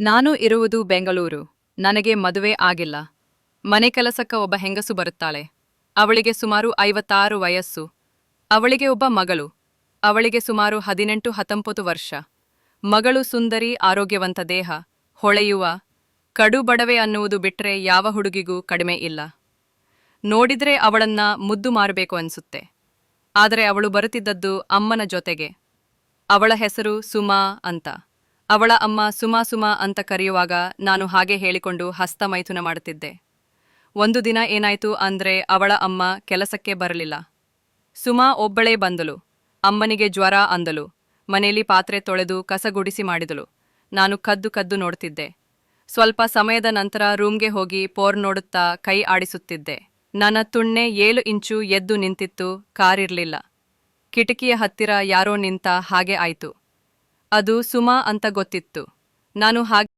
ನಾನು ಇರುವುದು ಬೆಂಗಳೂರು, ನನಗೆ ಮದುವೆ ಆಗಿಲ್ಲ. ಮನೆ ಕೆಲಸಕ್ಕ ಒಬ್ಬ ಹೆಂಗಸು ಬರುತ್ತಾಳೆ. ಅವಳಿಗೆ ಸುಮಾರು ಐವತ್ತಾರು ವಯಸ್ಸು. ಅವಳಿಗೆ ಒಬ್ಬ ಮಗಳು. ಅವಳಿಗೆ ಸುಮಾರು ಹದಿನೆಂಟು ಹತ್ತೊಂಬತ್ತು ವರ್ಷ. ಮಗಳು ಸುಂದರಿ, ಆರೋಗ್ಯವಂತ ದೇಹ. ಹೊಳೆಯುವ. ಕಡು ಬಡವೆ ಅನ್ನುವುದು ಬಿಟ್ರೆ ಯಾವ ಹುಡುಗಿಗೂ ಕಡಿಮೆ ಇಲ್ಲ. ನೋಡಿದ್ರೆ ಅವಳನ್ನ ಮುದ್ದು ಮಾರಬೇಕು ಅನ್ಸುತ್ತೆ. ಆದರೆ ಅವಳು ಬರುತ್ತಿದ್ದದ್ದು ಅಮ್ಮನ ಜೊತೆಗೆ. ಅವಳ ಹೆಸರು ಸುಮಾ ಅಂತ. ಅವಳ ಅಮ್ಮ ಸುಮಾ ಸುಮಾ ಅಂತ ಕರೆಯುವಾಗ ನಾನು ಹಾಗೆ ಹೇಳಿಕೊಂಡು ಹಸ್ತ ಮೈಥುನ ಮಾಡುತ್ತಿದ್ದೆ. ಒಂದು ದಿನ ಏನಾಯ್ತು ಅಂದ್ರೆ ಅವಳ ಅಮ್ಮ ಕೆಲಸಕ್ಕೆ ಬರಲಿಲ್ಲ. ಸುಮಾ ಒಬ್ಬಳೇ ಬಂದಳು. ಅಮ್ಮನಿಗೆ ಜ್ವರ ಅಂದಳು. ಮನೆಯಲ್ಲಿ ಪಾತ್ರೆ ತೊಳೆದು ಕಸಗುಡಿಸಿ ಮಾಡಿದಳು. ನಾನು ಕದ್ದು ಕದ್ದು ನೋಡ್ತಿದ್ದೆ. ಸ್ವಲ್ಪ ಸಮಯದ ನಂತರ ರೂಮ್ಗೆ ಹೋಗಿ ಪೋರ್ ನೋಡುತ್ತಾ ಕೈ ಆಡಿಸುತ್ತಿದ್ದೆ. ನನ್ನ ತುಣ್ಣೆ ಏಳು ಇಂಚು ಎದ್ದು ನಿಂತಿತ್ತು, ಕಾರಿರ್ಲಿಲ್ಲ. ಕಿಟಕಿಯ ಹತ್ತಿರ ಯಾರೋ ನಿಂತ ಹಾಗೆ ಆಯ್ತು. ಅದು ಸುಮಾ ಅಂತ ಗೊತ್ತಿತ್ತು. ನಾನು ಹಾಗೆ